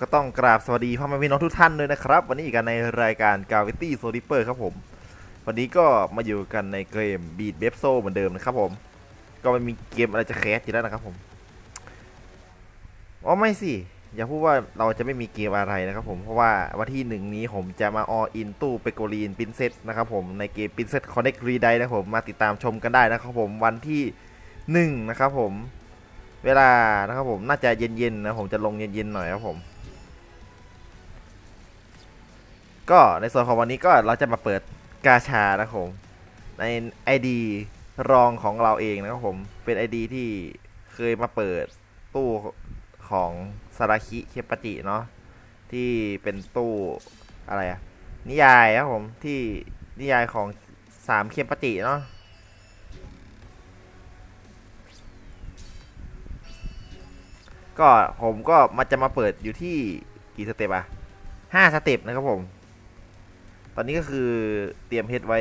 ก็ต้องกราบสวัสดีพ่อแม่พี่น้องทุกท่านด้วยนะครับ วันนี้อีกกันในรายการ Gravity s o l i p e r ครับผม วันนี้ก็มาอยู่กันในเกม Beat b e f s o เหมือนเดิมนะครับผม ก็ไม่มีเกมอะไรจะแคสอยู่แล้วนะครับผมอ๋อไม่สิ อย่าพูดว่าเราจะไม่มีเกมอะไรนะครับผม เพราะว่าวันที่หนึ่งนี้ผมจะมาออินตู้เปโกลีนปินเซตนะครับผม ในเกมปินเซตคอนเน็กรีไดนะครับผม มาติดตามชมกันได้นะครับผม วันที่หนึ่งนะครับผม เวลานะครับผม น่าจะเย็นๆนะผมจะลงเย็นๆหน่อยครับผม ก็ในส่วนของวันนี้ก็เราจะมาเปิดกาชานะครับผม ใน ID รองของเราเองนะครับผมเป็น ID ที่เคยมาเปิดตู้ของสาราคิเคปจิเนาะที่เป็นตู้อะไรอะนิยายครับผมที่นิยายของสามเคปจิเนาะก็ผมก็มาจะมาเปิดอยู่ที่กี่สเต็ปอะห้าสเต็ปนะครับผม ตอนนี้ก็คือเตรียมเพชรไว้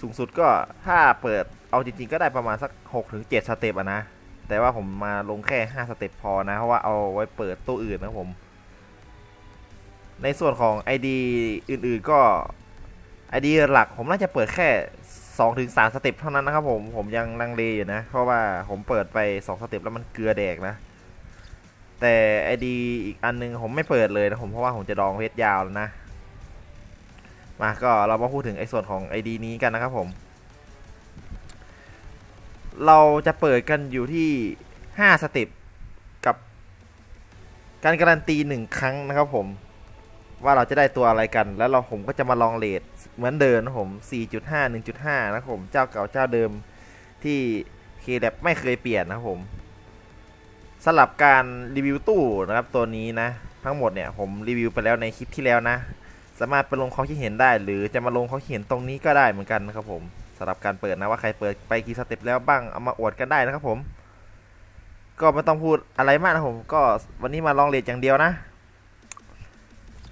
สูงสุดก็ถ้าเปิดเอาจริงๆ ก็ได้ประมาณสัก6ถึง7สเต็ปอะนะ แต่ว่าผมมาลงแค่ 5 สเต็ปพอนะ เพราะว่าเอาไว้เปิดตู้อื่นนะผม ในส่วนของ ID อื่นๆก็ ID หลักผมน่าจะเปิดแค่2ถึง3สเต็ปเท่านั้นนะครับผม ผมยังลังเลอยู่นะ เพราะว่าผมเปิดไป2สเต็ปแล้วมันเกลือแดกนะ แต่ ID อีกอันนึงผมไม่เปิดเลยนะผมเพราะว่าผมจะดองเพชรยาวแล้วนะ มาก็เรามาพูดถึงไอ้ส่วนของ ID นี้กันนะครับผม เราจะเปิดกันอยู่ที่ 5 สเต็ปกับการการันตี 1 ครั้งนะครับผม ว่าเราจะได้ตัวอะไรกัน แล้วเราผมก็จะมาลองเลทเหมือนเดิมนะผม 4.5 1.5 นะครับผม เจ้าเก่าเจ้าเดิมที่เคแลบไม่เคยเปลี่ยนนะครับผมสำหรับการรีวิวตู้นะครับตัวนี้นะ ทั้งหมดเนี่ยผมรีวิวไปแล้วในคลิปที่แล้วนะ สามารถไปลงความคิดเห็นได้ หรือจะมาลงความคิดเห็นตรงนี้ก็ได้เหมือนกันนะครับผมสำหรับการเปิดนะว่าใครเปิดไปกี่สเต็ปแล้วบ้างเอามาอวดกันได้นะครับผม ก็ไม่ต้องพูดอะไรมากนะผมก็วันนี้มาลองเลทอย่างเดียวนะ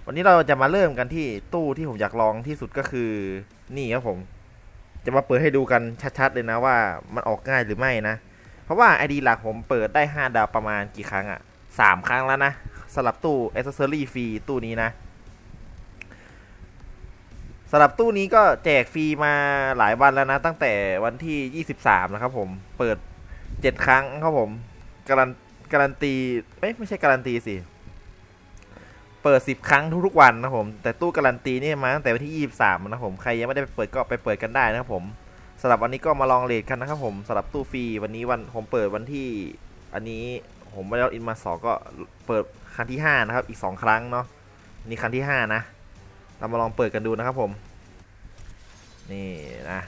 วันนี้เราจะมาเริ่มกันที่ตู้ที่ผมอยากลองที่สุดก็คือนี่ครับผม จะมาเปิดให้ดูกันชัดๆเลยนะว่ามันออกง่ายหรือไม่นะ เพราะว่าไอดีหลักผมเปิดได้ 5 ดาวประมาณกี่ครั้งอะสามครั้งแล้วนะสำหรับตู้ accessory ฟรีตู้นี้นะำหรับตู้นี้ก็แจกฟรีมาหลายวันแล้วนะ ตั้งแต่วันที่ 23 นะครับผมเปิด 7 ครั้งครับผมการันการันตีเอ้ยไม่ใช่การันตีสิเปิด 10 ครั้งทุกๆวันนะผม แต่ตู้การันตีนี่มาตั้งแต่วันที่ 23 นะผมใครยังไม่ได้ไปเปิดก็ไปเปิดกันได้นะครับผมสำหรับวันนี้ก็มาลองเลทกันนะครับผมสำหรับตู้ฟรีวันนี้วันผมเปิดวันที่ อันนี้ผมไม่ได้อินมาสองก็เปิดครั้งที่ 5 นะครับ อีก 2 ครั้งเนาะนี่ครั้งที่ 5 นะ เรามาลองเปิดกันดูนะครับผม นี่นะ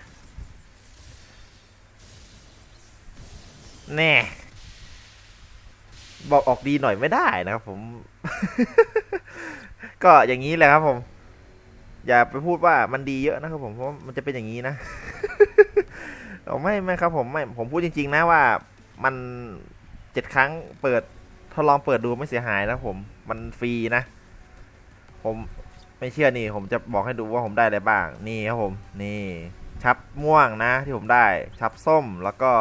แน่ บอกออกดีหน่อยไม่ได้นะครับผม ก็อย่างนี้แหละครับผม อย่าไปพูดว่ามันดีเยอะนะครับผมเพราะมันจะเป็นอย่างนี้นะเอาไม่ไม่ครับ ผมไม่ผมพูดจริง ๆ นะว่ามันเจ็ดครั้งเปิดทดลองเปิดดูไม่เสียหายนะผม มันฟรีนะ ผม ไม่เชื่อนี่ผมจะบอกให้ดูว่าผมได้อะไรบ้าง นี่ครับผมนี่ชับม่วงนะที่ผมได้ ชับส้มแล้วก็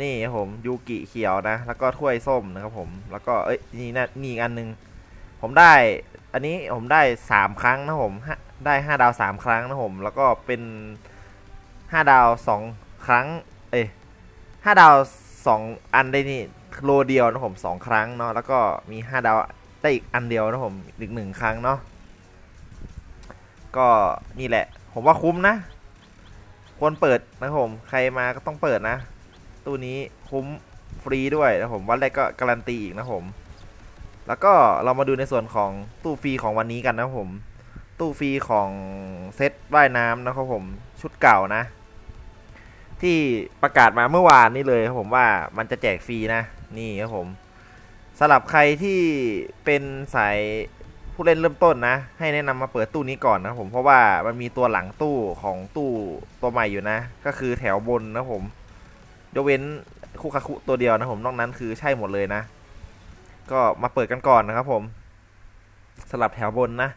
นี่ครับผมยูกิเขียวนะ แล้วก็ถ้วยส้มนะครับผมแล้วก็เอ้ยนี่นะนี่อันหนึง ผมได้ อันนี้ผมได้สามครั้งนะผมฮะได้ห้าดาวสามครั้งนะผมแล้วก็เป็นห้าดาวสองครั้ง เอ้ยห้าดาวสองอันได้นี่โลเดียวนะผมสองครั้งเนาะแล้วก็มีห้าดาวได้อีกอันเดียวนะผมอีกหนึ่งครั้งเนาะ ก็นี่แหละ ผมว่าคุ้มนะ ควรเปิดนะครับผม ใครมาก็ต้องเปิดนะตู้นี้คุ้มฟรีด้วยนะผมวันแรกก็การันตีอีกนะผม แล้วก็เรามาดูในส่วนของตู้ฟรีของวันนี้กันนะครับผม ตู้ฟรีของเซตว่ายน้ำนะครับผมชุดเก่านะ ที่ประกาศมาเมื่อวานนี้เลยครับผมว่ามันจะแจกฟรีนะ นี่ครับผมสำหรับใครที่เป็นสาย ผู้เล่นเริ่มต้นนะ ให้แนะนำมาเปิดตู้นี้ก่อนนะผมเพราะว่ามันมีตัวหลังตู้ของตู้ตัวใหม่อยู่นะ ก็คือแถวบนนะผมยกเว้นคุคาคุตัวเดียวนะผมนอกนั้นคือใช่หมดเลยนะ ก็มาเปิดกันก่อนนะครับผมสลับแถวบนนะ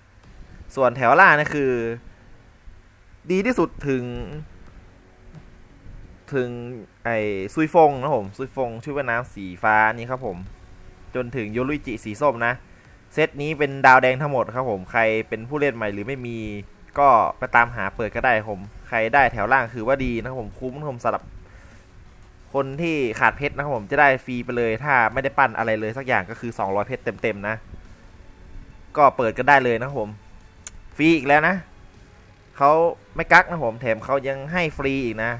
ส่วนแถวล่างนี่คือ ดีที่สุดถึง ถึงไอ้ซุยฟงนะผมซุยฟงชื่อว่าน้ำสีฟ้านี่ครับผม จนถึงโยรุจิสีส้มนะ เซตนี้เป็นดาวแดงทั้งหมดครับผม ใครเป็นผู้เล่นใหม่หรือไม่มี ก็ไปตามหาเปิดก็ได้ครับผม ใครได้แถวล่างคือว่าดีนะครับผมคุ้มนะผมสำหรับคนที่ขาดเพชรนะครับผมจะได้ฟรีไปเลย ถ้าไม่ได้ปั้นอะไรเลยสักอย่างก็คือ 200 เพชรเต็มๆนะ ก็เปิดก็ได้เลยนะครับผม ฟรีอีกแล้วนะเขาไม่กักนะผมแถมเขายังให้ฟรีอีกนะ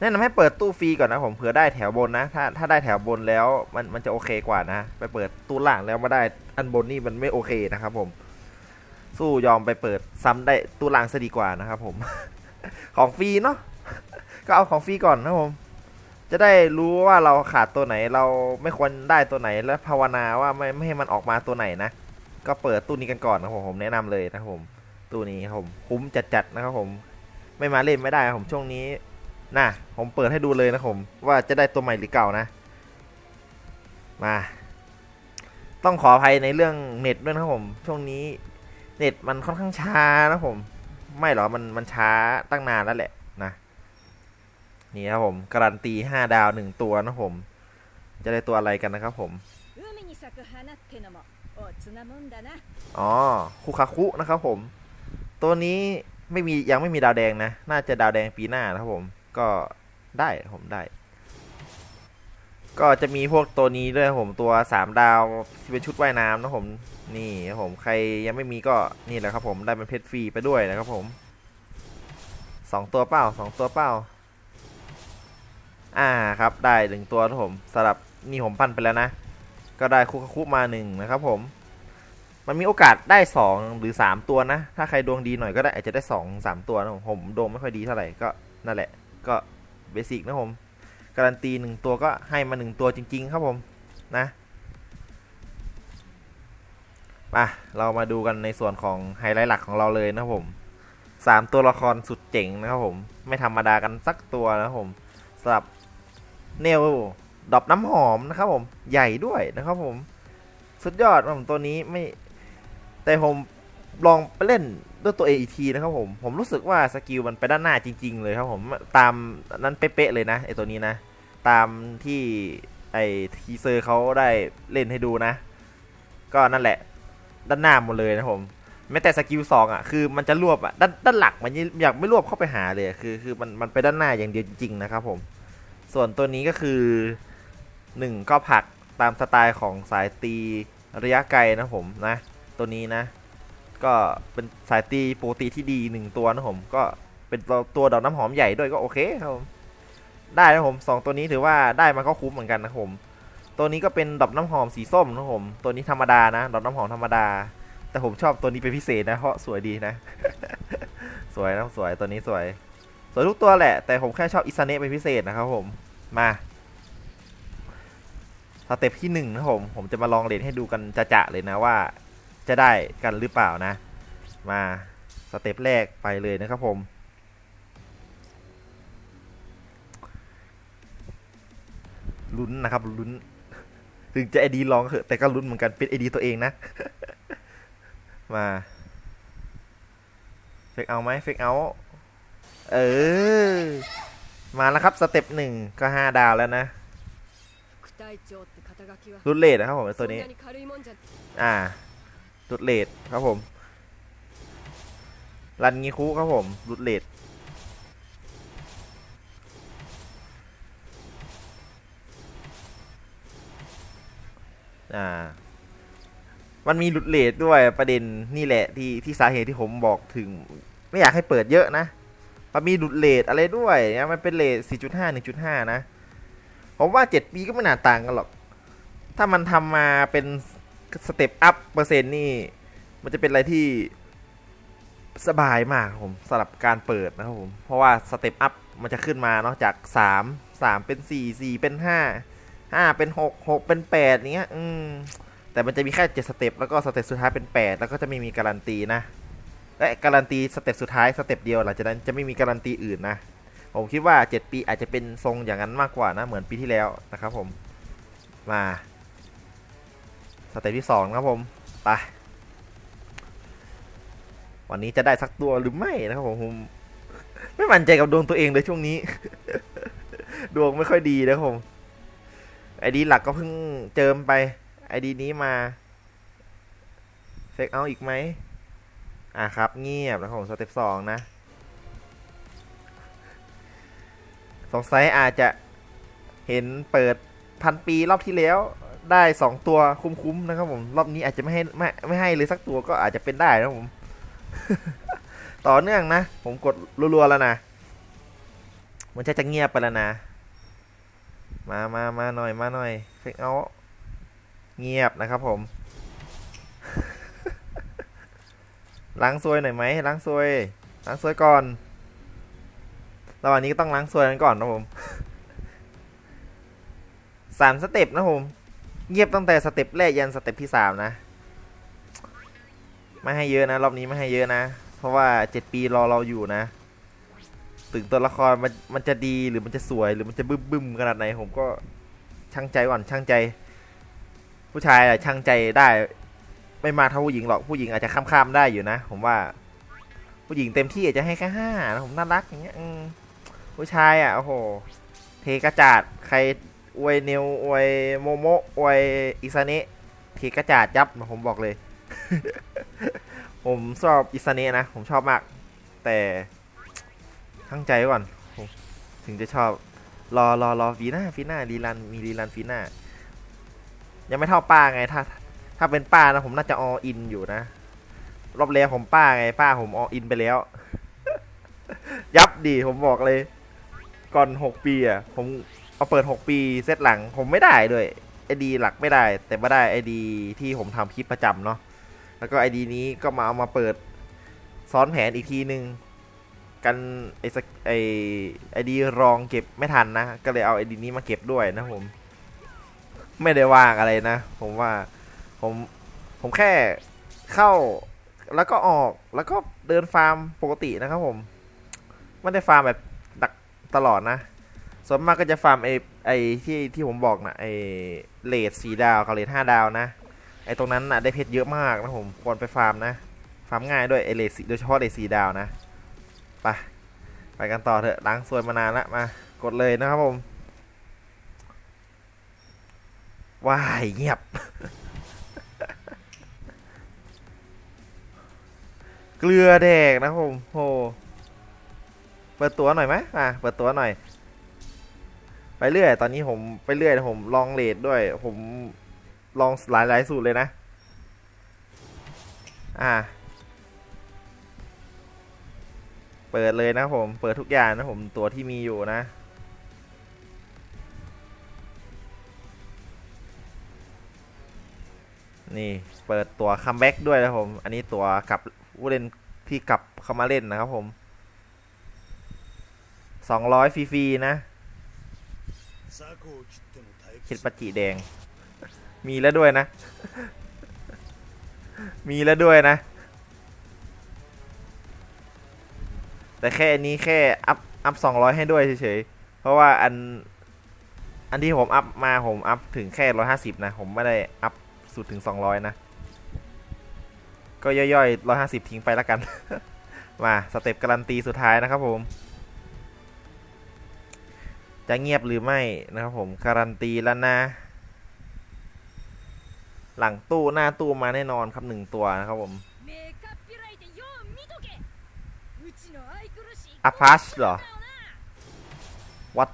แนะนำให้เปิดตู้ฟรีก่อนนะผมเผื่อได้แถวบนนะ ถ้าถ้าได้แถวบนแล้วมันมันจะโอเคกว่านะ ไปเปิดตู้ล่างแล้วมาได้อันบนนี่มันไม่โอเคนะครับผม สู้ยอมไปเปิดซ้ำได้ตู้ล่างซะดีกว่านะครับผม ของฟรีเนาะก็เอาของฟรีก่อนนะผม จะได้รู้ว่าเราขาดตัวไหนเราไม่ควรได้ตัวไหนและภาวนาว่าไม่ไม่ให้มันออกมาตัวไหนนะ ก็เปิดตู้นี้กันก่อนนะผมผมแนะนำเลยนะผมตู้นี้ผมคุ้มจัดๆนะครับผม ไม่มาเล่นไม่ได้ครับผมช่วงนี้ น่ะผมเปิดให้ดูเลยนะผมว่าจะได้ตัวใหม่หรือเก่านะ มา ต้องขออภัยในเรื่องเน็ตด้วยนะผม ช่วงนี้เน็ตมันค่อนข้างช้านะผม ไม่หรอมันมันช้าตั้งนานแล้วแหละนะนี่ครับผมการันตีห้าดาวหนึ่งตัวนะผม จะได้ตัวอะไรกันนะครับผมอ๋อคุคาคุนะครับผม ตัวนี้ไม่มียังไม่มีดาวแดงนะ น่าจะดาวแดงปีหน้านะครับผม ก็ได้ผมได้ ก็จะมีพวกตัวนี้ด้วยผมตัวสามดาวที่เป็นชุดว่ายน้ำนะผมนี่ครับผมใครยังไม่มีก็นี่แหละครับผมได้เป็นเพชรฟรีไปด้วยนะครับผมสองตัวเป้าสองตัวเป้าอ่าครับได้หนึ่งตัวครับผมสำหรับนี่ผมปั้นไปแล้วนะ ก็ได้คุคาคุมาหนึ่งนะครับผม มันมีโอกาสได้สองหรือสามตัวนะ ถ้าใครดวงดีหน่อยก็ได้อาจจะได้สองสามตัวนะผมผมดวงไม่ค่อยดีเท่าไหร่ก็นั่นแหละ ก็เบสิกนะผม การันตีหนึ่งตัวก็ให้มาหนึ่งตัวจริง ๆ ครับผมนะมาเรามาดูกันในส่วนของไฮไลท์หลักของเราเลยนะผมสามตัวละครสุดเจ๋งนะครับผม ไม่ธรรมดากันสักตัวนะครับผมสำหรับเนลดอบน้ำหอมนะครับผมใหญ่ด้วยนะครับผม สุดยอดผมตัวนี้ไม่แต่ผมลองไปเล่น ด้วยตัวเองอีกทีนะครับผม ผมรู้สึกว่าสกิลมันไปด้านหน้าจริง ๆ เลยครับผมตามนั้นเป๊ะๆเลยนะไอตัวนี้นะ ตามที่ไอทีเซอร์เขาได้เล่นให้ดูนะ ก็นั่นแหละด้านหน้าหมดเลยนะผมแม้แต่สกิลสองอะคือมันจะรวบอะด้านด้านหลักมันอยากไม่รวบเข้าไปหาเลยคือคือมันมันไปด้านหน้าอย่างเดียวจริงๆนะครับผม ส่วนตัวนี้ก็คือหนึ่งก็ผักตามสไตล์ของสายตีระยะไกลนะผมนะ ตัวนี้นะ ก็เป็นสายตีโปกติที่ดีหนึ่งตัวนะผม ก็เป็นตัวดอกน้ำหอมใหญ่ด้วยก็โอเคครับผมได้นะผมสองตัวนี้ถือว่าได้มันก็คุ้มเหมือนกันนะผม ตัวนี้ก็เป็นดอกน้ำหอมสีส้มนะผม ตัวนี้ธรรมดานะดอกน้ำหอมธรรมดา แต่ผมชอบตัวนี้เป็นพิเศษนะเพราะสวยดีนะ สวยนะสวยตัวนี้สวย สวยทุกตัวแหละ แต่ผมแค่ชอบอิซาเนะเป็นพิเศษนะครับผมมาสเต็ปที่หนึ่งนะผม ผมจะมาลองเล่นให้ดูกันจะๆเลยนะว่า จะได้กันหรือเปล่านะ มาสเต็ปแรกไปเลยนะครับผมลุ้นนะครับลุ้น ถึงจะไอดีลองเถอะแต่ก็ลุ้นเหมือนกันเป็นไอดีตัวเองนะ มาเฟกเอาไหมเฟกเอาเออ มาแล้วครับสเต็ปหนึ่งก็ห้าดาวแล้วนะรุ่นเลดนะครับผมตัวนี้ อ่า รุดเลทครับผมรันงีคุครับผมรุดเลทอ่า มันมีหลุดเลทด้วยประเด็นนี่แหละที่ที่สาเหตุที่ผมบอกถึง ไม่อยากให้เปิดเยอะนะ มันมีหลุดเลทอะไรด้วยนะมันเป็นเลท4.5 1.5 นะ ผมว่า 7 ปีก็ไม่น่าต่างกันหรอก ถ้ามันทำมาเป็น สเต็ปอัพเปอร์เซ็นต์นี่ มันจะเป็นอะไรที่สบายมากครับผมสำหรับการเปิดนะครับผม เพราะว่าสเต็ปอัพมันจะขึ้นมาเนาะจาก 3 3 เป็น 4 4 เป็น 5 5 เป็น 6 6 เป็น8เนี้ยอืมแต่มันจะมีแค่7สเต็ปแล้วก็สเต็ปสุดท้ายเป็น 8 แล้วก็จะไม่มีการันตีนะและการันตีสเต็ปสุดท้ายสเต็ปเดียวหลังจากนั้นจะไม่มีการันตีอื่นนะ ผมคิดว่า 7 ปีอาจจะเป็นทรงอย่างนั้นมากกว่านะ เหมือนปีที่แล้วนะครับผมมา สเต็ปที่สองนะครับผมไปวันนี้จะได้สักตัวหรือไม่นะครับผม ไม่มั่นใจกับดวงตัวเองเลยช่วงนี้ ดวงไม่ค่อยดีนะครับผมไอดีหลักก็เพิ่งเจิมไปไอดีนี้มาเช็คเอาอีกไหมอะครับ เงียบนะครับผมสเต็ปสองนะสงสัยอาจจะเห็นเปิดพันปีรอบที่แล้ว ได้สองตัวคุ้มๆนะครับผมรอบนี้อาจจะไม่ให้ไม่ไม่ให้เลยสักตัวก็อาจจะเป็นได้นะผม ต่อเนื่องนะ ผมกดรัวๆแล้วนะมันจะจะเงียบไปแล้วนะ มามามาหน่อยมาหน่อยเฟกเอาเงียบนะครับผมล้างซวยหน่อยไหมล้างซวยล้างซวยก่อนระหว่างนี้ก็ต้องล้างซวยกันก่อนนะผมสามสเต็ปนะผม เงียบตั้งแต่สเต็ปแรกยันสเต็ปที่สามนะ ไม่ให้เยอะนะ รอบนี้ไม่ให้เยอะนะ เพราะว่าเจ็ดปีรอเราอยู่นะ ถึงตัวละครมันมันจะดีหรือมันจะสวยหรือมันจะบึ้มบึ้มขนาดไหนผมก็ช่างใจก่อนช่างใจ ผู้ชายอะช่างใจได้ ไม่มาเท่าผู้หญิงหรอกผู้หญิงอาจจะข้ามๆได้อยู่นะ ผมว่า ผู้หญิงเต็มที่อาจจะให้แค่ห้านะผมน่ารักอย่างเงี้ยผู้ชายอะโอ้โหเทกระจาดใคร อวยเนวอวยโมโมอวยอิซาเนะเทกระจาดยับผมบอกเลย ผมชอบอิซาเนะนะ ผมชอบมาก แต่ตั้งใจก่อน ถึงจะชอบ รอรอรอฟีหน้าฟีหน้ารีรันมีรีรันฟีหน้ายังไม่เท่าป้าไงถ้า ถ้าเป็นป้านะผมน่าจะออินอยู่นะ รอบแล้วผมป้าไงป้าผมออินไปแล้ว ยับดีผมบอกเลย ก่อนหกปีอะผม เอาเปิดหกปีเซตหลังผมไม่ได้ด้วยไอดีหลักไม่ได้ แต่ไม่ได้ไอดีที่ผมทำคลิปประจำเนาะแล้วก็ไอดีนี้ก็มาเอามาเปิดซ้อนแผนอีกทีนึง กันไอไอไอดีรองเก็บไม่ทันนะ ก็เลยเอาไอดีนี้มาเก็บด้วยนะผม ไม่ได้ว่างอะไรนะ ผมว่าผมผมแค่เข้าแล้วก็ออกแล้วก็เดินฟาร์มปกตินะครับผม ไม่ได้ฟาร์มแบบดักตลอดนะ ส่วนมากก็จะฟาร์มไอไอที่ที่ผมบอกนะไอเลดสีดาวกับเลดห้าดาวนะ ไอตรงนั้นนะได้เพชรเยอะมากนะผมควรไปฟาร์มนะ ฟาร์มง่ายด้วยไอเลดโดยเฉพาะเลดสีดาวนะ ไป ไปกันต่อเถอะล้างซวยมานานละมากดเลยนะครับผมว้ายเงียบ เกลือแดกนะผมโหเปิดตัวหน่อยไหมอะเปิดตัวหน่อย ไปเรื่อย ตอนนี้ผมไปเรื่อยผมลองเลดด้วย ผมลองหลายหลายสูตรเลยนะ อ่า เปิดเลยนะผม เปิดทุกอย่างนะผมตัวที่มีอยู่นะ นี่เปิดตัวคัมแบ็กด้วยนะผม อันนี้ตัวกลับผู้เล่นที่กลับเข้ามาเล่นนะครับผมสองร้อยฟรีๆนะ เคิดปะจิแดง มีแล้วด้วยนะ มีแล้วด้วยนะ แต่แค่อันนี้แค่อัพอัพสองร้อยให้ด้วยเฉยๆ เพราะว่าอัน อันที่ผมอัพมาผมอัพถึงแค่ร้อยห้าสิบนะ ผมไม่ได้อัพสุดถึงสองร้อยนะ ก็ย่อยๆร้อยห้าสิบทิ้งไปแล้วกัน มาสเต็ปการันตีสุดท้ายนะครับผม จะเงียบหรือไม่นะครับผมการันตีแล้วนะ หลังตู้หน้าตู้มาแน่นอนครับหนึ่งตัวนะครับผมอาพาชเหรอวัด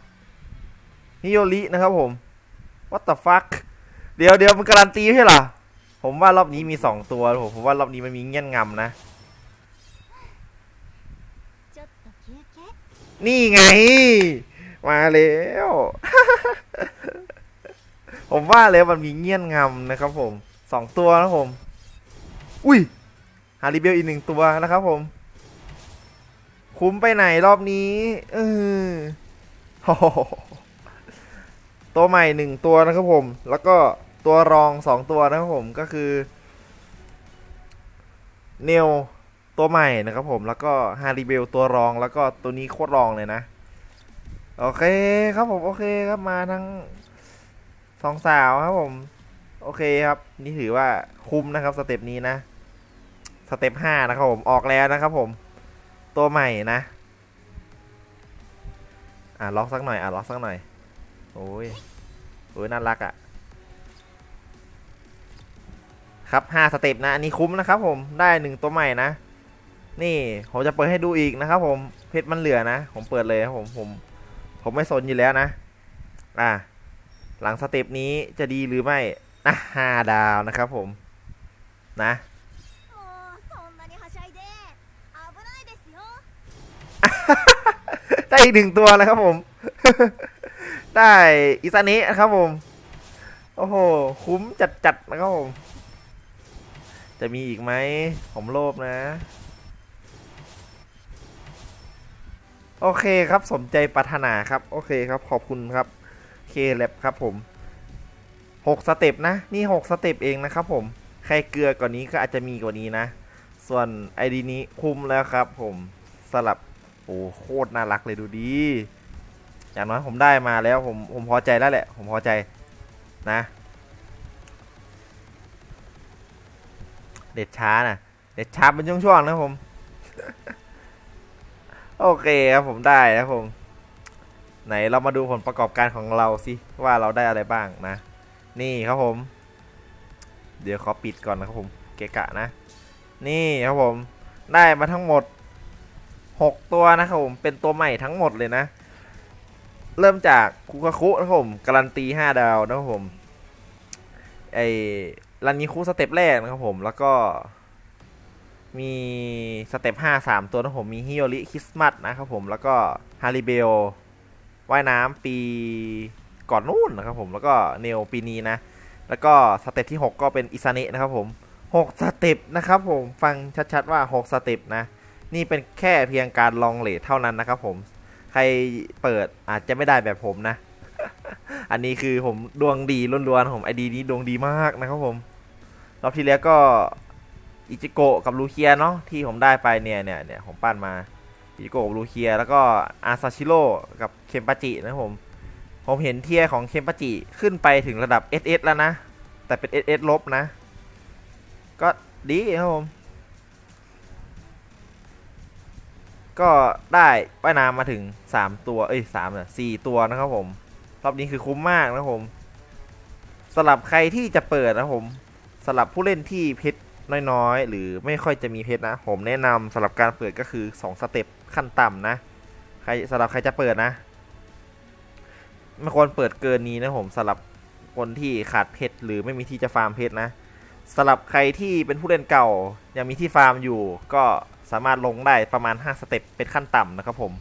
ฮิโยรินะครับผมวัตต e ฟัคเดี๋ยวเดี๋ยวมันการันตีใช่หรอ ผมว่ารอบนี้มีสองตัวผมผมว่ารอบนี้มันมีเงี้ยนงำนะ นี่ไง มาแล้ว ผมว่าแล้วมันมีเงี้ยนงำนะครับผมสองตัวนะครับผม อุ้ยฮาริเบลอีกหนึ่งตัวนะครับผม คุ้มไปไหนรอบนี้ เออโตัวใหม่หนึ่งตัวนะครับผม แล้วก็ตัวรองสองตัวนะครับผมก็คือเนลตัวใหม่นะครับผมแล้วก็ฮาริเบลตัวรองแล้วก็ตัวนี้โคตรรองเลยนะ โอเคครับผมโอเคครับมาทั้งสองสาวครับผม โอเคครับ นี่ถือว่าคุ้มนะครับสเต็ปนี้นะ สเต็ปห้านะครับผมออกแล้วนะครับผม ตัวใหม่นะ อะล็อกสักหน่อยอะล็อกสักหน่อย โอ้ยโอ้ยน่ารักอะ ครับห้าสเต็ปนะอันนี้คุ้มนะครับผมได้หนึ่งตัวใหม่นะ นี่ผมจะเปิดให้ดูอีกนะครับผมเพชรมันเหลือนะ ผมเปิดเลยครับผมผม ผมไม่สนอยู่แล้วนะ อ่า หลังสเต็ปนี้จะดีหรือไม่นะห้าดาวนะครับผม นะได้อีกหนึ่งตัวแล้ครับผม ได้อิซานิครับผม โอ้โห คุ้มจัดจัดนะครับผม จะมีอีกไหมผมโลภนะ โอเคครับสมใจปรารถนาครับ โอเคครับขอบคุณครับเคแลบครับผมหกสเต็ปนะ นี่หกสเต็ปเองนะครับผมใครเกลือกว่านี้ก็อาจจะมีกว่านี้นะ ส่วนไอดีนี้คุ้มแล้วครับผมสลับโอ้โคตรน่ารักเลยดูดีอย่างน้อยผมได้มาแล้วผมผมพอใจแล้วแหละ ผมพอใจนะ เด็ดช้านะเด็ดช้าเป็นช่วงๆนะผม โอเคครับผมได้นะผมไหนเรามาดูผลประกอบการของเราสิว่าเราได้อะไรบ้างนะ นี่ครับผม เดี๋ยวขอปิดก่อนนะครับผมเกะกะนะ นี่ครับผมได้มาทั้งหมด 6 ตัวนะครับผมเป็นตัวใหม่ทั้งหมดเลยนะ เริ่มจากคุคาคุนะครับผมการันตี5ดาวนะครับผมไอรันนิคุสเต็ปแรกนะครับผมแล้วก็ มีสเต็ป5 3ตัวนะผมมีฮิโอริคริสต์มาสนะครับผมแล้วก็ฮาริเบลว่ายน้ำปีก่อนนู่นนะครับผมแล้วก็เนลปีนี้นะ แล้วก็สเต็ปที่ 6 ก็เป็นอิซาเนะนะครับผม 6 สเต็ปนะครับผมฟังชัดๆว่า 6 สเต็ปนะ นี่เป็นแค่เพียงการลองเลทเท่านั้นนะครับผม ใครเปิดอาจจะไม่ได้แบบผมนะ อันนี้คือผมดวงดีล้วนๆผมไอดีนี้ดวงดีมากนะครับผมรอบที่แล้วก็ อิจิโกะกับลูเคียเนาะที่ผมได้ไปเนี่ยเนี่ยเนี่ยผมปั้นมาอิจิโกะกับลูเคีย แล้วก็อาซาชิโร่กับเคมปาจินะผมผมเห็นเทียของเคมปาจิขึ้นไปถึงระดับ SS แล้วนะ แต่เป็น SS ลบนะ ก็ดีครับผม ก็ได้ว่ายน้ำมาถึง 3 ตัวเอ้ยสามเนี่ยสี่ตัวนะครับผม รอบนี้คือคุ้มมากนะครับผมสำหรับใครที่จะเปิดนะผมสำหรับผู้เล่นที่เพชร น้อยๆ หรือไม่ค่อยจะมีเพชรนะ ผมแนะนำสำหรับการเปิดก็คือ 2 สเต็ปขั้นต่ำนะใครสำหรับใครจะเปิดนะไม่ควรเปิดเกินนี้นะผมสำหรับคนที่ขาดเพชรหรือไม่มีที่จะฟาร์มเพชรนะสำหรับใครที่เป็นผู้เล่นเก่ายังมีที่ฟาร์มอยู่ ก็สามารถลงได้ประมาณ 5 สเต็ปเป็นขั้นต่ำนะครับผม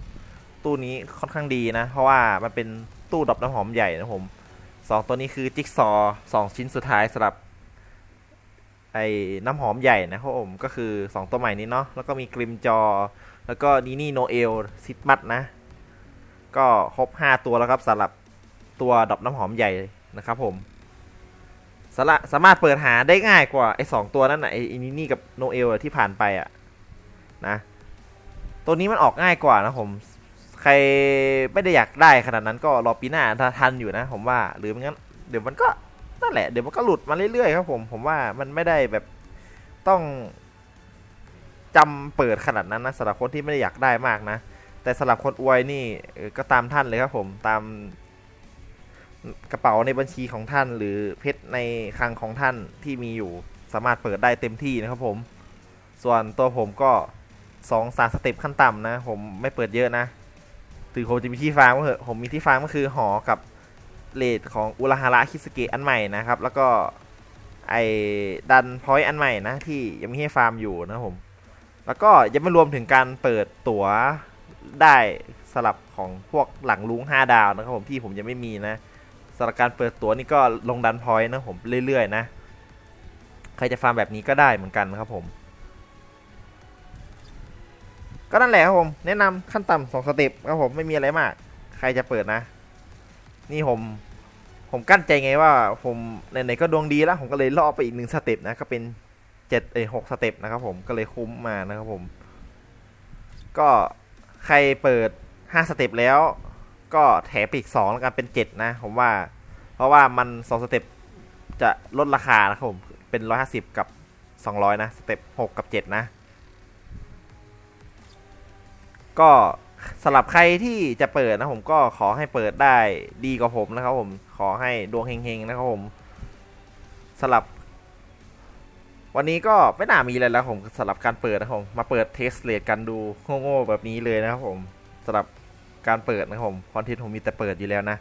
ตู้นี้ค่อนข้างดีนะ เพราะว่ามันเป็นตู้ดอกน้ำหอมใหญ่นะผมสองตัวนี้คือจิ๊กซอว์สองชิ้นสุดท้ายสำหรับ ไอ้น้ำหอมใหญ่นะครับผมก็คือ 2 ตัวใหม่นี้เนาะแล้วก็มีกริมจอ แล้วก็นีนี่โนเอลซิดมัดนะ ก็ครบ 5 ตัวแล้วครับสำหรับตัวดอกน้ำหอมใหญ่นะครับผมสาระสามารถเปิดหาได้ง่ายกว่าไอ้สองตัวนั้นนะไอ้นีนี่กับโนเอลที่ผ่านไปอะนะตัวนี้มันออกง่ายกว่านะผมใครไม่ได้อยากได้ขนาดนั้นก็รอปีหน้าถ้าทันอยู่นะ ผมว่าหรือไม่งั้นเดี๋ยวมันก็ นั่นแหละเดี๋ยวมันก็หลุดมาเรื่อยๆครับผมผมว่ามันไม่ได้แบบต้องจำเปิดขนาดนั้นนะสำหรับคนที่ไม่ได้อยากได้มากนะ แต่สำหรับคนอวยนี่ก็ตามท่านเลยครับผมตามกระเป๋าในบัญชีของท่าน หรือเพชรในคลังของท่านที่มีอยู่สามารถเปิดได้เต็มที่นะครับผม ส่วนตัวผมก็สองสามสเต็ปขั้นต่ำนะ ผมไม่เปิดเยอะนะ ถึงผมจะมีที่ฟาร์มก็เถอะผมมีที่ฟาร์มก็คือหอกับ เลดของอุราฮาระคิสเกะอันใหม่นะครับ แล้วก็ไอดันพอยต์อันใหม่นะ ที่ยังไมีให้ฟาร์มอยู่นะผม แล้วก็ยังไม่รวมถึงการเปิดตั๋วได้สลับของพวกหลังลุง5 ดาวนะครับผมที่ผมยังไม่มีนะสำหรับการเปิดตั๋วนี่ก็ลงดันพอยต์นะผมเรื่อยๆนะ ใครจะฟาร์มแบบนี้ก็ได้เหมือนกันนะครับผม ก็นั่นแหละครับผม แนะนำขั้นต่ำสองสเต็ปครับผมไม่มีอะไรมาก ใครจะเปิดนะ นี่ผมผมกั้นใจไงว่าผมไหนๆก็ดวงดีแล้ว ผมก็เลยล่อไปอีกหนึ่งสเต็ปนะก็เป็นเจ็ดเอ้หกสเต็ปนะครับผมก็เลยคุ้มมานะครับผม ก็ใครเปิดห้าสเต็ปแล้ว ก็แถมอีกสองแล้วกันเป็นเจ็ดนะ ผมว่า เพราะว่ามันสองสเต็ปจะลดราคานะครับผมเป็นร้อยห้าสิบกับสองร้อยนะสเต็ปหกกับเจ็ดนะ ก็ สำหรับใครที่จะเปิดนะผมก็ขอให้เปิดได้ดีกว่าผมนะครับผมขอให้ดวงเฮงๆนะครับผมสำหรับ วันนี้ก็ไม่น่ามีอะไรแล้วผมสำหรับการเปิดนะครับผมมาเปิดเทสเลดกันดูโง่ๆแบบนี้เลยนะครับผมสำหรับการเปิดนะครับผมคอนเทนต์ผมมีแต่เปิดอยู่แล้วนะ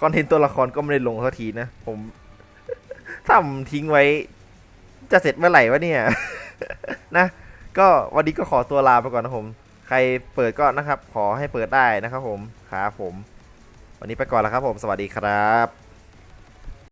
คอนเทนต์ตัวละครก็ไม่ได้ลงสักทีนะผมทำทิ้งไว้ จะเสร็จเมื่อไหร่วะเนี่ย นะ ก็วันนี้ก็ขอตัวลาไปก่อนนะผม ใครเปิดก็นะครับ ขอให้เปิดได้นะครับผมครับผม วันนี้ไปก่อนแล้วครับผมสวัสดีครับ